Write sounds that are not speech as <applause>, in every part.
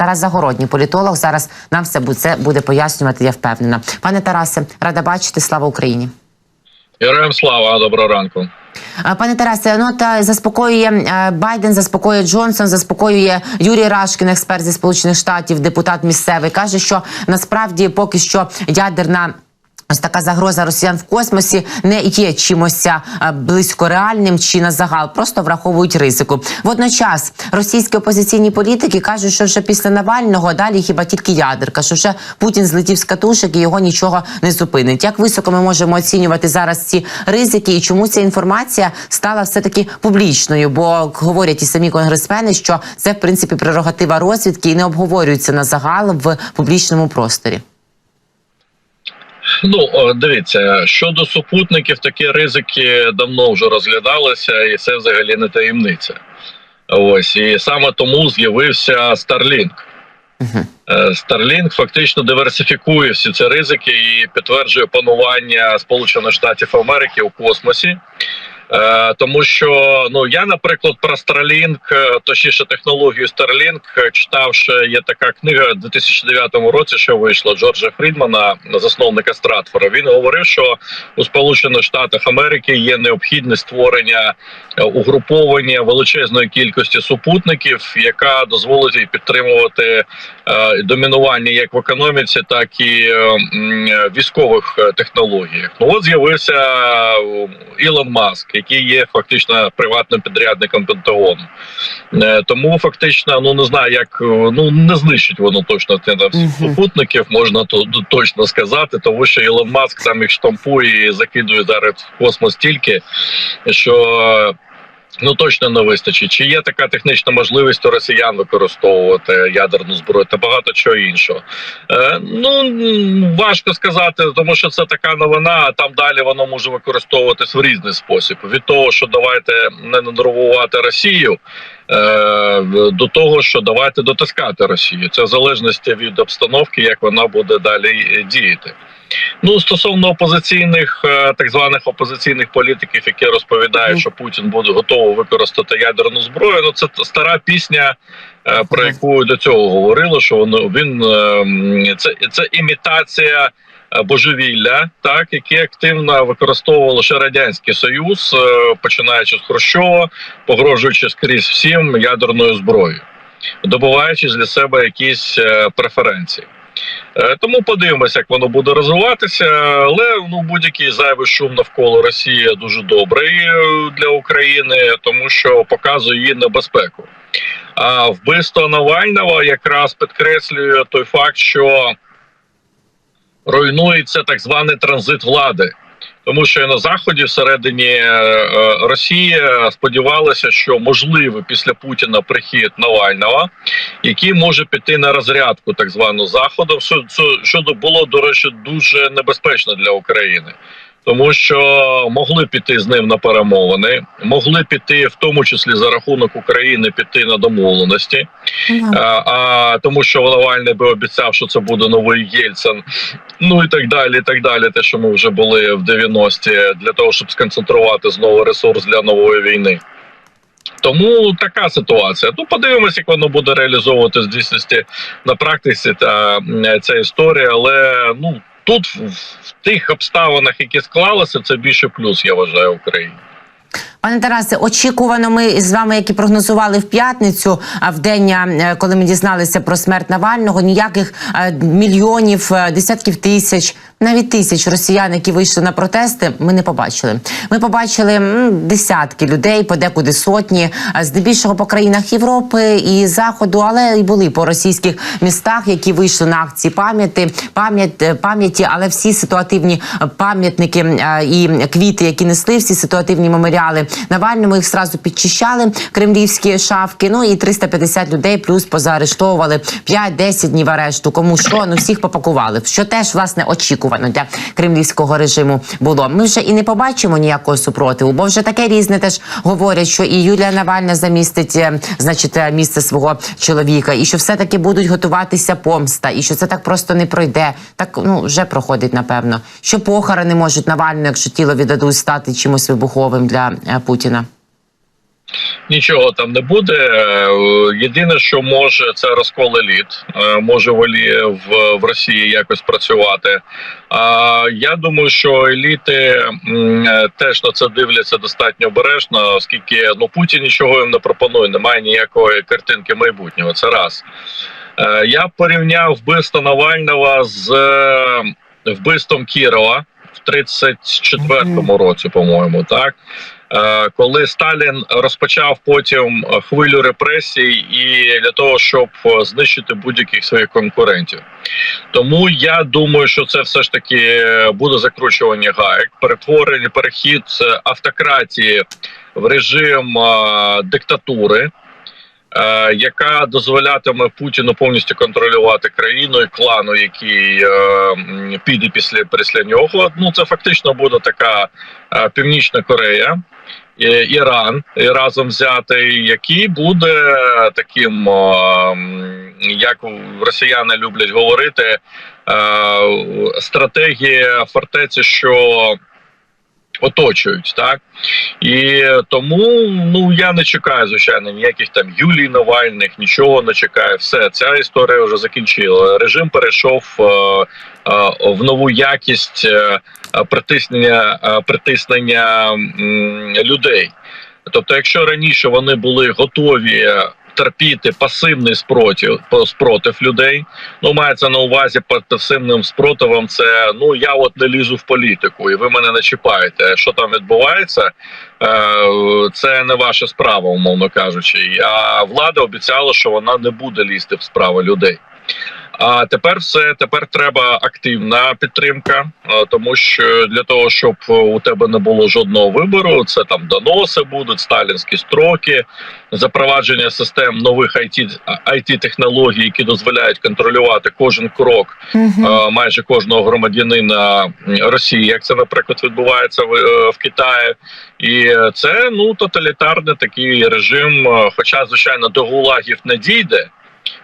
Тарас Загородній, політолог. Зараз нам все буде, це буде пояснювати. Я впевнена. Пане Тарасе, рада бачити. Слава Україні. Героям слава, доброго ранку. Пане Тарасе, ну та заспокоює Байден, заспокоює Джонсон, заспокоює Юрій Рашкін, експерт зі сполучених штатів, депутат місцевий, каже, що насправді поки що ядерна. Ось така загроза росіян в космосі не є чимось е, близько реальним чи на загал, просто враховують ризику. Водночас російські опозиційні політики кажуть, що вже після Навального далі хіба тільки ядерка, що вже Путін злетів з катушек і його нічого не зупинить. Як високо ми можемо оцінювати зараз ці ризики, і чому ця інформація стала все таки публічною? Бо говорять і самі конгресмени, що це в принципі прерогатива розвідки і не обговорюється на загал в публічному просторі. Ну дивіться, щодо супутників, такі ризики давно вже розглядалися, і це взагалі не таємниця. Ось і саме тому з'явився Starlink. Е, Starlink фактично диверсифікує всі ці ризики і підтверджує панування Сполучених Штатів Америки у космосі. Е, Тому що ну я, наприклад, про Starlink, е, точніше технологію Starlink, е, читав, що є така книга у 2009 році, що вийшла Джорджа Фрідмана, засновника Стратфора. Він говорив, що у Сполучених Штатах Америки є необхідність створення угруповання величезної кількості супутників, яка дозволить підтримувати е, домінування як в економіці, так і е, військових технологіях. Ну от з'явився Ілон Маск, який є фактично приватним підрядником Пентагону. Е, Тому фактично, ну не знаю, як е, ну не знищить воно точно те на всіх попутників, супутників, можна то точно сказати, тому що Ілон Маск там їх штампує і закидує зараз в космос тільки, що. Ну точно не вистачить. Чи є така технічна можливість у росіян використовувати ядерну зброю та багато чого іншого? Е, ну важко сказати, тому що це така новина. А там далі воно може використовуватись в різний спосіб. Від того, що давайте не нервувати Росію. е, До того, що давайте дотискати Росію, це в залежності від обстановки, як вона буде далі е, діяти. Ну стосовно опозиційних е, так званих опозиційних політиків, які розповідають, що Путін буде готовий використати ядерну зброю. Ну це стара пісня, е, про яку до цього говорили, що він е, це, це імітація. Божевілля, так яке активно використовував ще радянський союз, починаючи з Хрущова, погрожуючи скрізь всім ядерною зброєю, добуваючись для себе якісь преференції. Е, Тому подивимося, як воно буде розвиватися. Але ну будь-який зайвий шум навколо Росії дуже добрий е, для України, тому що показує її небезпеку. А вбивство Навального якраз підкреслює той факт, що руйнується так званий транзит влади. Тому що на заході, всередині е, е, Росії, сподівалися, що можливий після Путіна прихід Навального, який може піти на розрядку так звану заходу, що- що було до речі дуже небезпечно для України. Тому що могли піти з ним на перемовини, могли піти, в тому числі за рахунок України, піти на домовленості. А, а тому, що Навальний би обіцяв, що це буде новий Єльцин, ну і так далі. і так далі. Те, що ми вже були в 90-ті, для того, щоб сконцентрувати знову ресурс для нової війни. Тому така ситуація. Ну, подивимось, як воно буде реалізовувати в дійсності на практиці та ця історія. Але ну тут в, тих обставинах, які склалися, це більше плюс, я вважаю, Україні. Пане Тарасе, очікувано ми з вами, які прогнозували в п'ятницю, а в день, коли ми дізналися про смерть Навального, ніяких мільйонів, десятків тисяч, навіть тисяч росіян, які вийшли на протести, ми не побачили. Ми побачили десятки людей, подекуди сотні, здебільшого по країнах Європи і Заходу, але і були по російських містах, які вийшли на акції пам'яті, е, пам'яті, але всі ситуативні пам'ятники і квіти, які несли, всі ситуативні меморіали Навальному їх зразу підчищали кремлівські шавки. Ну і 350 людей плюс позаарештовували 5-10 днів арешту. Кому що ну всіх попакували. Що теж власне очікувано для кремлівського режиму було. Ми вже і не побачимо ніякого супротиву, бо вже таке різне теж говорять, що і Юлія Навальна замістить, е, значить, е, місце свого чоловіка, і що все таки будуть готуватися помста, і що це так просто не пройде. Так ну вже проходить напевно. Що похорони можуть Навальну, якщо тіло віддадуть стати чимось вибуховим для е, Путіна. Нічого там не буде. Е, Єдине, що може, це розкол еліт. Е, Може в, елі- в, в Росії якось працювати. А я думаю, що еліти е, теж на це дивляться достатньо обережно, оскільки ну Путін нічого їм не пропонує, немає ніякої картинки майбутнього. Це раз. Я порівняв вбивство Навального з вбивством Кірова в 34-му році, по-моєму, так. Е, Коли Сталін розпочав потім хвилю репресій і для того, щоб е, знищити будь-яких своїх конкурентів. Тому я думаю, що це все ж таки буде закручування гаек, перетворення, перехід е, автократії в режим е, диктатури. е, Яка дозволятиме Путіну повністю контролювати країну і клану, який е, піде після після нього. Ну це фактично буде така е, Північна Корея, е, Іран разом взятий, який буде таким, е, як росіяни люблять говорити, е, стратегія фортеці, що оточують, так і тому ну я не чекаю звичайно ніяких там Юлій Навальних, нічого не чекаю. Все ця історія вже закінчила. Режим перейшов е, е, в нову якість е, е, притиснення е, притиснення м, людей. Тобто, якщо раніше вони були готові терпіти пасивний спротив, спротив людей, ну мається на увазі під пасивним спротивом, це ну я от не лізу в політику, і ви мене не чіпаєте. Що там відбувається, е, це не ваша справа, умовно кажучи. А влада обіцяла, що вона не буде лізти в справи людей. А тепер все тепер треба активна підтримка, тому що для того, щоб у тебе не було жодного вибору, це там доноси будуть, сталінські строки, запровадження систем нових IT, технологій, які дозволяють контролювати кожен крок е, майже кожного громадянина Росії, як це, наприклад, відбувається в, е, в Китаї, і це ну тоталітарний такий режим. Хоча, звичайно, до гулагів не дійде.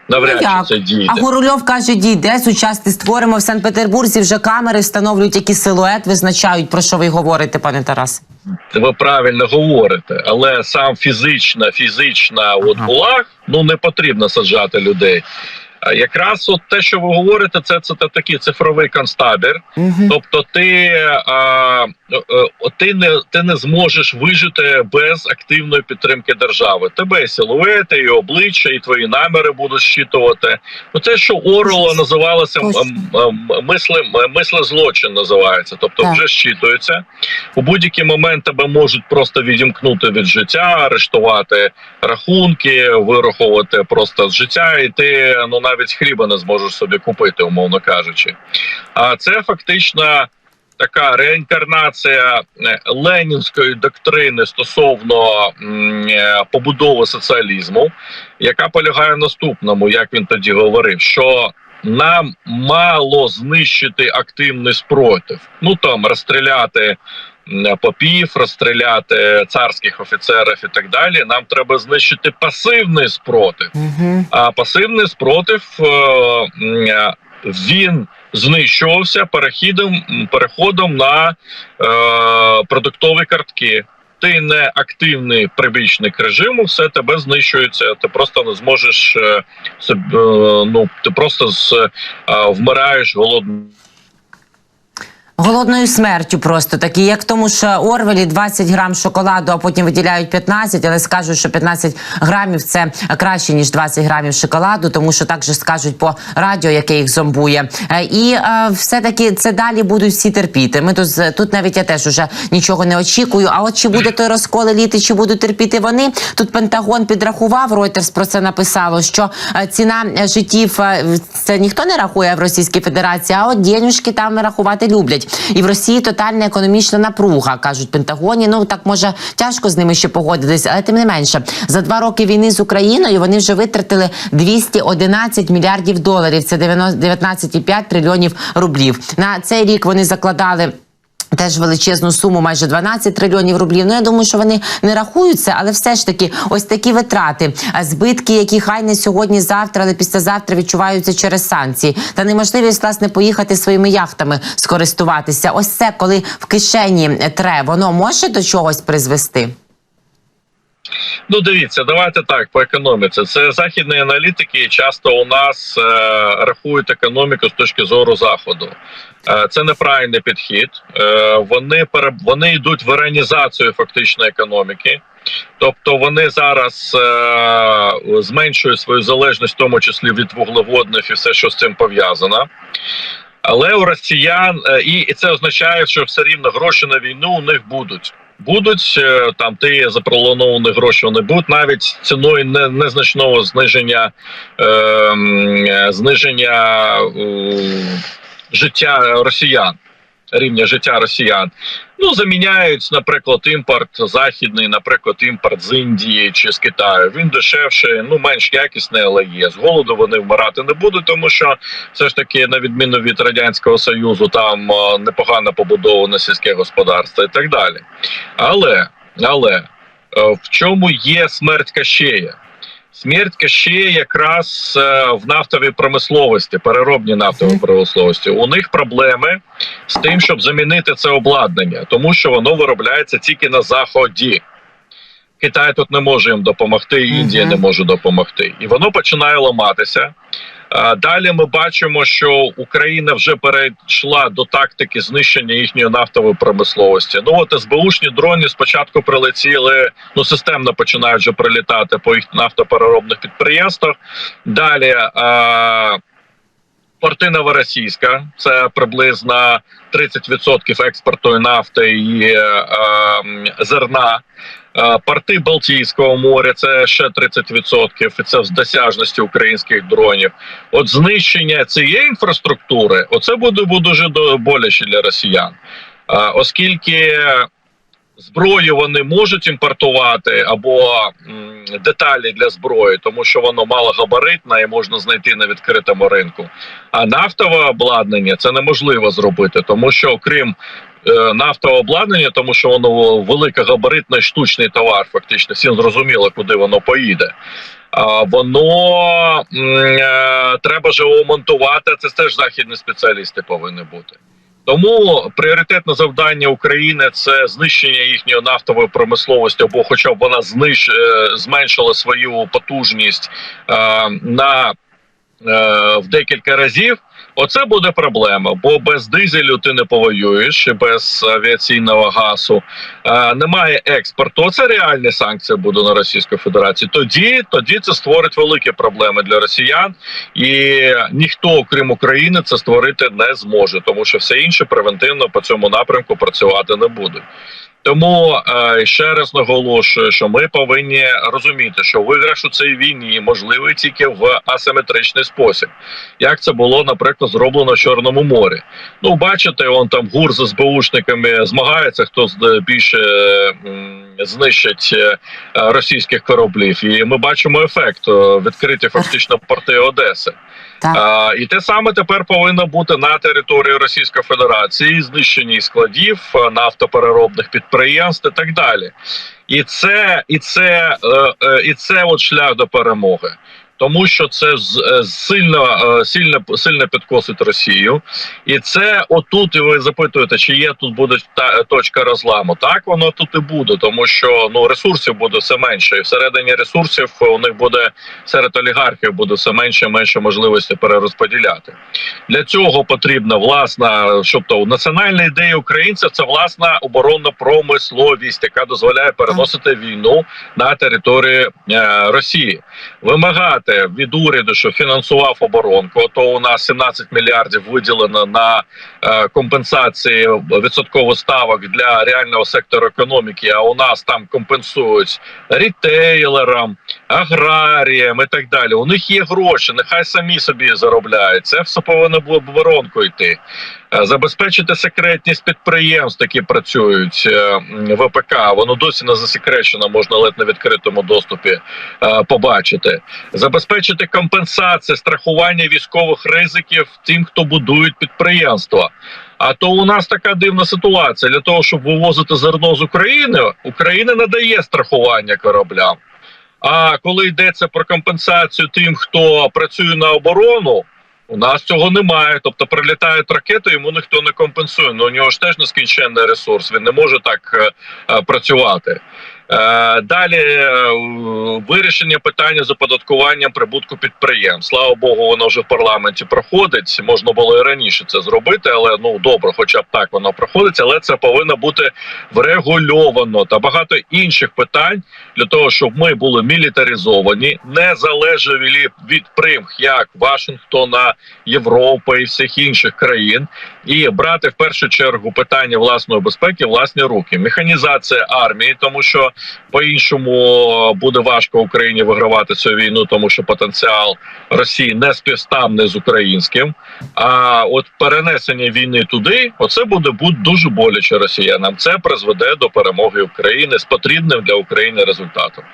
Навряд Ну, як? це дійде. А Горульов каже, дійде сучасний створимо в Санкт-Петербурзі. Вже камери встановлюють, який силует визначають про що ви говорите, пане Тарас. Ви правильно говорите, але сам фізична, фізична от булах ну не потрібно саджати людей. Якраз от те, що ви говорите, це, це, це такий цифровий концтабір. Мгм. Тобто, ти, а, е, ти, не, ти не зможеш вижити без активної підтримки держави. Тебе і силуети, і обличчя, і твої наміри будуть щитувати. Ну, те, що Орла називалося мисли, мисли злочин, називається. Тобто, Так. вже щитується. У будь-який момент тебе можуть просто відімкнути від життя, арештувати рахунки, вираховувати просто з життя, і ти ну навіть хліба не зможеш собі купити, умовно кажучи. А це фактично така реінкарнація е, ленінської доктрини стосовно е, побудови соціалізму, яка полягає в наступному, як він тоді говорив, що нам мало знищити активний спротив, ну там розстріляти попів, розстріляти царських офіцерів і так далі. Нам треба знищити пасивний спротив. Мгм. А пасивний спротив е, е, він знищувався перехідом переходом на е, продуктові картки. Ти не активний прибічник режиму, все тебе знищується. Ти просто не зможеш ну ти просто з вмираєш голодним. Голодною смертю просто такі, як тому ж Орвелі 20 грам шоколаду, а потім виділяють 15, але скажуть, що 15 грамів це краще ніж 20 грамів шоколаду, тому що так же скажуть по радіо, яке їх зомбує. Е, І е, все таки це далі будуть всі терпіти. Ми тут тут навіть я теж уже нічого не очікую. А от чи буде той розкол еліти, чи будуть терпіти вони? Тут Пентагон підрахував, Reuters про це написало, що е, ціна життів це ніхто не рахує в Російській Федерації, а от денюжки там рахувати люблять. І в Росії тотальна економічна напруга, кажуть Пентагоні. Ну так може тяжко з ними ще погодитись, але тим не менше за два роки війни з Україною вони вже витратили 211 мільярдів доларів. Це 90 19,5 трильйонів рублів. На цей рік вони закладали. Теж величезну суму, майже 12 трильйонів рублів. Ну я думаю, що вони не рахуються, але все ж таки, ось такі витрати, збитки, які хай не сьогодні, завтра, але післязавтра відчуваються через санкції, та неможливість власне поїхати своїми яхтами скористуватися. Ось це коли в кишені тре, воно може до чогось призвести. Ну, дивіться, давайте так по економіці. Це західні аналітики часто у нас е, рахують економіку з точки зору заходу. Е, це неправильний підхід. Е, вони пере, вони йдуть в іранізацію фактично економіки. Тобто вони зараз е, зменшують свою залежність, в тому числі від вуглеводних і все, що з цим пов'язано. Але у росіян е, і, це означає, що все рівно гроші на війну у них будуть. Будуть е, там ті запролоновані гроші вони будуть навіть ціною не, незначного зниження е, е, зниження е, життя росіян, рівня життя росіян. Ну заміняють, наприклад, імпорт західний, наприклад, імпорт з Індії чи з Китаю. Він дешевший, ну менш якісний, але є. З голоду вони вмирати не будуть, тому що все ж таки, на відміну від радянського союзу, там е, непогано побудоване сільське господарство і так далі. Але але е, в чому є смерть Кащея? Смерть ще якраз е, в нафтовій промисловості, переробній нафтовій промисловості. У них проблеми з тим, щоб замінити це обладнання, тому що воно виробляється тільки на заході. Китай тут не може їм допомогти, Індія не може допомогти, і воно починає ламатися. А, Далі ми бачимо, що Україна вже перейшла до тактики знищення їхньої нафтової промисловості. Ну от СБУшні дрони спочатку прилетіли, ну системно починають вже прилітати по їх нафтопереробних підприємствах. Далі а, порти Новоросійська, це приблизно 30% експорту нафти і е, ем, зерна. Е, Порти Балтійського моря це ще 30%, і це в досяжності українських дронів. От знищення цієї інфраструктури, оце буде, буде дуже боляче для росіян, Е, оскільки зброю вони можуть імпортувати або деталі для зброї, тому що воно малогабаритне і можна знайти на відкритому ринку. А нафтове обладнання це неможливо зробити, тому що окрім е, обладнання, тому що воно великогабаритний штучний товар, фактично всім зрозуміло, куди воно поїде. Воно е, треба ж його монтувати. Це теж західні спеціалісти повинні бути. Тому пріоритетне завдання України це знищення їхньої нафтової промисловості, або хоча б вона знищ, е, зменшила свою потужність на в декілька разів. Оце буде проблема, бо без дизелю ти не повоюєш без авіаційного газу. Е, немає експорту. Це реальні санкції буде на Російську Федерацію. Тоді, тоді це створить великі проблеми для росіян, і ніхто, окрім України, це створити не зможе, тому що все інше превентивно по цьому напрямку працювати не будуть. Тому е, ще раз наголошую, що ми повинні розуміти, що виграш у цій війні можливий тільки в асиметричний спосіб, як це було, наприклад, зроблено в Чорному морі. Ну, бачите, он там гур з СБУшниками змагається, хто з- більше знищить е, російських кораблів, і ми бачимо ефект е, відкриті фактично порти Одеси. Так. А, і те саме тепер повинно бути на території Російської Федерації, знищені складів, е, нафтопереробних підприємств і так далі. І це, і це, е, е, і це от шлях до перемоги. Тому що це е, сильно, е, сильно, сильно підкосить Росію, і це отут. І ви запитуєте, чи є тут буде та точка розламу? Так воно тут і буде, тому що ну ресурсів буде все менше, і всередині ресурсів у них буде серед олігархів буде все менше і менше можливості перерозподіляти. Для цього потрібна власна, щоб то національна ідея українців це власна оборонна промисловість, яка дозволяє переносити війну на територію е, Росії, вимагати від уряду, що фінансував оборонку. То у нас 17 мільярдів виділено на е, компенсації відсоткових ставок для реального сектору економіки. А у нас там компенсують рітейлерам, аграріям і так далі. У них є гроші, нехай самі собі заробляють. Це все повинно було б воронку йти. Е, Забезпечити секретність підприємств, які працюють е, м, ВПК. Воно досі не засекречено, можна ледь на відкритому доступі е, побачити. Забезпечити компенсації, страхування військових ризиків тим, хто будують підприємства. А то у нас така дивна ситуація. Для того, щоб вивозити зерно з України, Україна надає страхування кораблям. А коли йдеться про компенсацію тим, хто працює на оборону, у нас цього немає. Тобто прилітають ракети, йому ніхто не компенсує. Ну у нього ж теж нескінченний ресурс. Він не може так е, е, працювати. Е, Далі е, вирішення питання з оподаткуванням прибутку підприємств. Слава Богу, воно вже в парламенті проходить. Можна було і раніше це зробити, але ну добре, хоча б так воно проходить. Але це повинно бути врегульовано та багато інших питань для того, щоб ми були мілітаризовані, не залежали від примх як Вашингтона, Європи і всіх інших країн, і брати в першу чергу питання власної безпеки власні руки. Механізація армії, тому що по-іншому буде важко Україні вигравати цю війну, тому що потенціал Росії не співставний з українським. А от перенесення війни туди, оце буде буде дуже боляче росіянам. Це призведе до перемоги України з потрібним для України результатом.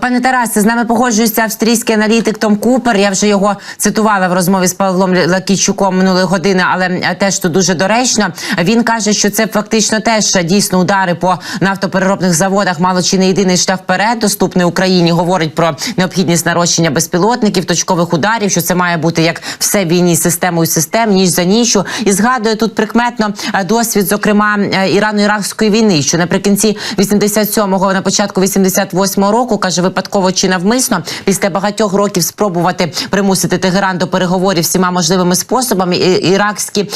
Пане Тарасе, з нами погоджується австрійський аналітик Том Купер. Я вже його цитувала в розмові з Павлом Лакійчуком минулої години, але е, теж тут дуже доречно. Він каже, що це фактично теж дійсно удари по нафтопереробних заводах. Мало чи не єдиний шлях вперед доступний Україні. Говорить про необхідність нарощення безпілотників, точкових ударів. Що це має бути як все війні системою систем, ніж за нічу. І згадує тут прикметно е, досвід, зокрема е, ірано-іракської війни, що наприкінці 87-го, на початку 88-го року каже, випадково чи навмисно після багатьох років спробувати примусити Тегеран до переговорів всіма можливими способами. Іракські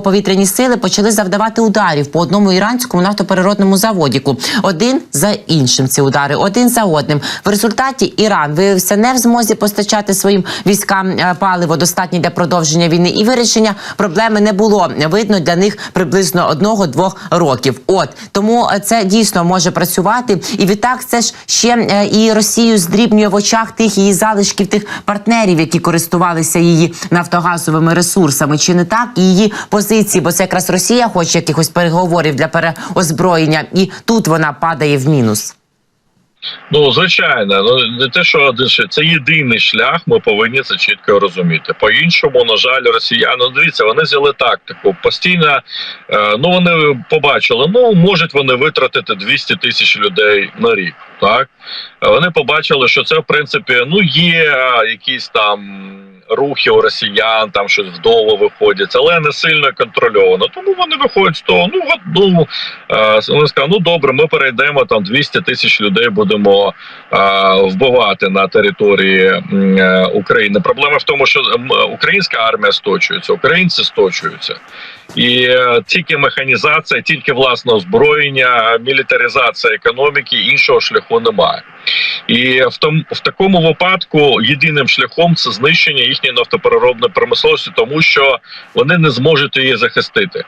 військово-повітряні сили почали завдавати ударів по одному іранському нафтопереродному заводіку. Один за іншим ці удари, один за одним. В результаті Іран виявився не в змозі постачати своїм військам е, паливо достатнє для продовження війни, і вирішення проблеми не було видно для них приблизно одного-двох років. От тому е, це дійсно може працювати, і відтак це ж ще е, і Росію здрібнює в очах тих її залишків, тих партнерів, які користувалися її нафтогазовими ресурсами, чи не так і її позиції, бо це якраз Росія хоче якихось переговорів для переозброєння, і тут вона падає в мінус. Ну звичайно, ну не те, що це єдиний шлях. Ми повинні це чітко розуміти. По іншому, на жаль, росіяни ну, дивіться, вони взяли тактику. Постійно е, ну вони побачили, ну можуть вони витратити 200 тисяч людей на рік. Так вони побачили, що це в принципі ну є якісь там. Рухи у росіян там щось вдово виходять, але не сильно контрольовано. Тому вони виходять з того. Ну от, ну е, вони сказали, ну добре, ми перейдемо там 200 тисяч людей, будемо е, вбивати на території е, України. Проблема в тому, що українська армія сточується, українці сточуються, і е, тільки механізація, тільки власне озброєння, мілітаризація економіки іншого шляху немає. І в тому в такому випадку єдиним шляхом це знищення їхньої нафтопереробної промисловості, тому що вони не зможуть її захистити.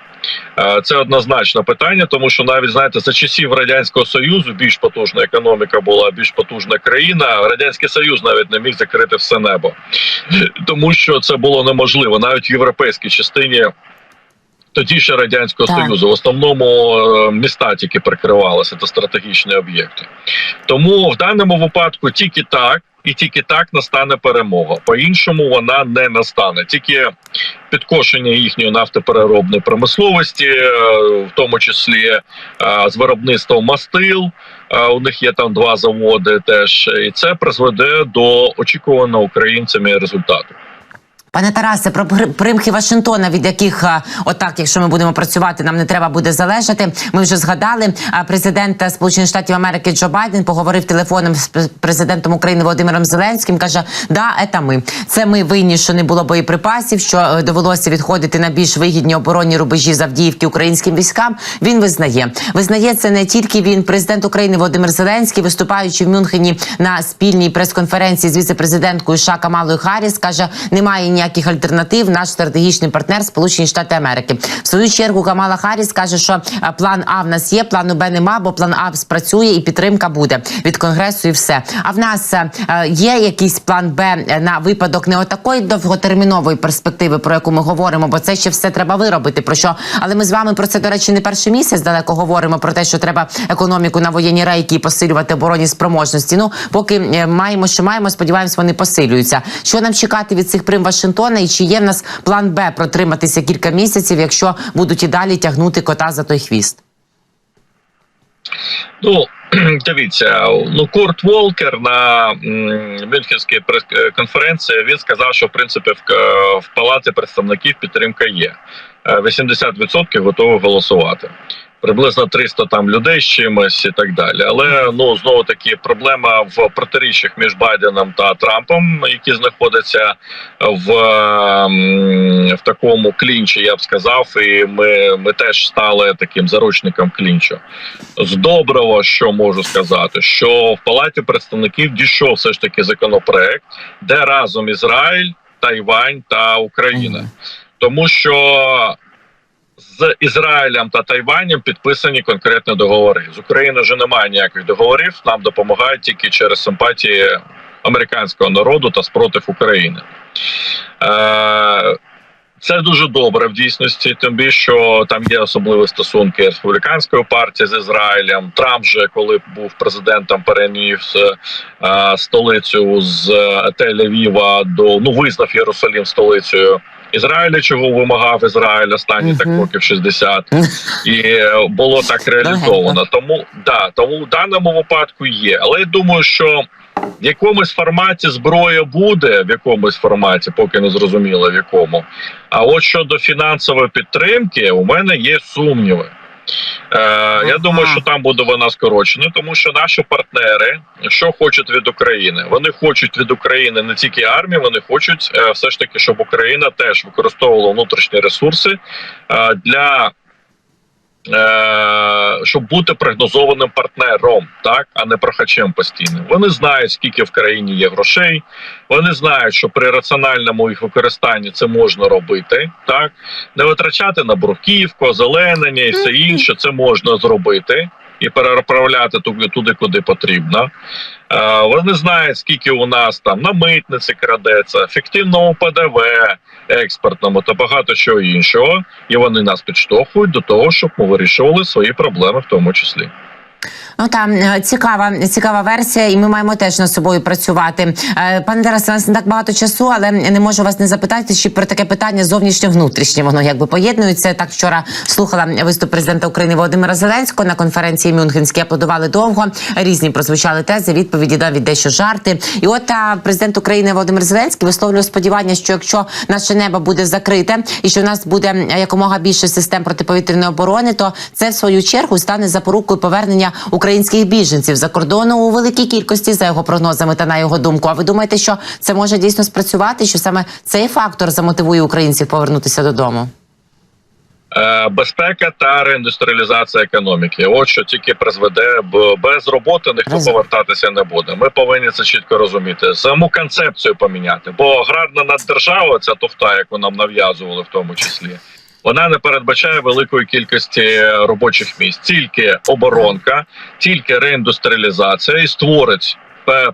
Е, Це однозначно питання, тому що навіть знаєте, за часів радянського союзу більш потужна економіка була, більш потужна країна. Радянський Союз навіть не міг закрити все небо, тому що це було неможливо навіть в європейській частині. Тоді ще радянського Так. союзу в основному е, міста тільки прикривалися та стратегічні об'єкти. Тому в даному випадку тільки так і тільки так настане перемога. По-іншому вона не настане. Тільки підкошення їхньої нафтопереробної промисловості, е, в тому числі е, з виробництвом мастил. У них є там два заводи, теж і це призведе до очікуваного українцями результату. Пане Тарасе, про примхи Вашингтона, від яких отак, якщо ми будемо працювати, нам не треба буде залежати. Ми вже згадали. А президент Сполучених Штатів Америки Джо Байден поговорив телефоном з президентом України Володимиром Зеленським. каже: Да, це ми. Це ми винні, що не було боєприпасів, що е, довелося відходити на більш вигідні оборонні рубежі Завдіївки українським військам. Він визнає. Визнає це не тільки він, президент України Володимир Зеленський, виступаючи в Мюнхені на спільній прес-конференції з віце-президенткою США Камалою Харріс, каже, немає ніяких альтернатив. Наш стратегічний партнер Сполучені Штати Америки. В свою чергу Камала Харріс каже, що е, план А в нас є, плану Б нема, бо план А спрацює і підтримка буде від конгресу, і все. А в нас е, е, є якийсь план Б на випадок не отакої довготермінової перспективи, про яку ми говоримо, бо це ще все треба виробити. Про що, але ми з вами про це до речі не перший місяць далеко говоримо про те, що треба економіку на воєнні рейки посилювати оборонні спроможності. Ну поки маємо, що маємо, сподіваємось, вони посилюються. Що нам чекати від цих прим Вашингтона? І чи є в нас план Б протриматися кілька місяців, якщо будуть і далі тягнути кота за той хвіст? Ну <clears throat> дивіться, ну Курт Волкер на Мюнхенській прес-конференції він сказав, що в принципі в, к- в палаті представників підтримка є. Е, 80% готові голосувати. Приблизно 300 там людей з чимось і так далі. Але ну знову таки проблема в протиріччях між Байденом та Трампом, які знаходяться в, ем, в такому клінчі, я б сказав, і ми, ми теж стали таким заручником клінчу. З доброго, що можу сказати, що в палаті представників дійшов все ж таки законопроект, де разом Ізраїль, Тайвань та Україна, тому що з Ізраїлем та Тайванем підписані конкретні договори. З Україною вже немає ніяких договорів. Нам допомагають тільки через симпатії американського народу та спротив України. Е, це дуже добре в дійсності, тим більше що там є особливі стосунки республіканської партії з Ізраїлем. Трамп же, коли був президентом, переніс е, столицю з Тель-Авіва до ну визнав Єрусалим столицею Ізраїля, чого вимагав Ізраїль останні так років 60. і е, було так реалізовано. Тому да, тому в даному випадку є. Але я думаю, що в якомусь форматі зброя буде, в якомусь форматі, поки не зрозуміло в якому. А от щодо фінансової підтримки, у мене є сумніви. Е, Я думаю, що там буде вона скорочена, тому що наші партнери, що хочуть від України, вони хочуть від України не тільки армії, вони хочуть е, все ж таки, щоб Україна теж використовувала внутрішні ресурси е, для щоб бути прогнозованим партнером, так а не прохачем постійним. Вони знають, скільки в країні є грошей. Вони знають, що при раціональному їх використанні це можна робити, так не витрачати на бруківку, озеленення і все інше. Це можна зробити. І переправляти туди, туди, куди потрібно. Е, вони знають, скільки у нас там на митниці крадеться, фіктивному ПДВ, експортному та багато чого іншого. І вони нас підштовхують до того, щоб ми вирішували свої проблеми, в тому числі. Ну там е, цікава, цікава версія, і ми маємо теж над собою працювати. Е, Пане Тарасе, у нас не так багато часу, але не можу вас не запитати, чи про таке питання зовнішнє-внутрішнє воно якби поєднується. Так вчора слухала виступ президента України Володимира Зеленського на конференції Мюнхенській. Аплодували довго. Різні прозвучали тези, відповіді навіть дещо жарти. І от президент України Володимир Зеленський висловлює сподівання, що якщо наше небо буде закрите і що в нас буде е, якомога більше систем протиповітряної оборони, то це в свою чергу стане запорукою повернення українських біженців за кордону у великій кількості за його прогнозами та на його думку. А ви думаєте, що це може дійсно спрацювати? Що саме цей фактор замотивує українців повернутися додому? Е, Безпека та реіндустріалізація економіки. От що тільки призведе, бо без роботи ніхто повертатися не буде. Ми повинні це чітко розуміти. Саму концепцію поміняти, бо аграрна наддержава, ця туфта, яку нам нав'язували, в тому числі. Вона не передбачає великої кількості робочих місць, тільки оборонка, тільки реіндустріалізація і створить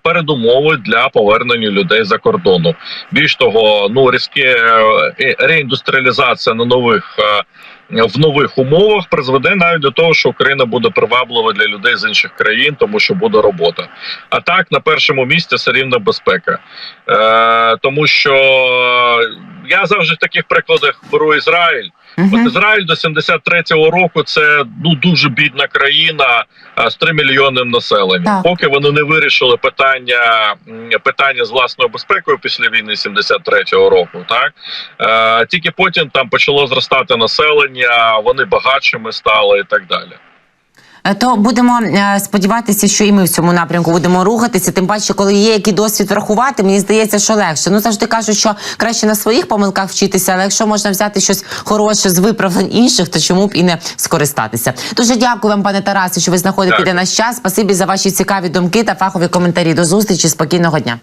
передумови для повернення людей за кордону. Більш того, ну різке реіндустріалізація на нових е, в нових умовах призведе навіть до того, що Україна буде приваблива для людей з інших країн, тому що буде робота. А так на першому місці все рівно безпека, е, тому що я завжди в таких прикладах беру Ізраїль. От Ізраїль до 73-го року це ну дуже бідна країна а, з 3 мільйонним населенням. Так. Поки вони не вирішили питання питання з власною безпекою після війни 73-го року. Так е, тільки потім там почало зростати населення, вони багатшими стали і так далі. Е, То будемо е, сподіватися, що і ми в цьому напрямку будемо рухатися. Тим паче, коли є який досвід врахувати, мені здається, що легше. Ну завжди кажуть, що краще на своїх помилках вчитися, але якщо можна взяти щось хороше з виправлень інших, то чому б і не скористатися? Дуже дякую вам, пане Тарасе, що ви знаходите Дякую. для нас час. Спасибі за ваші цікаві думки та фахові коментарі. До зустрічі, спокійного дня.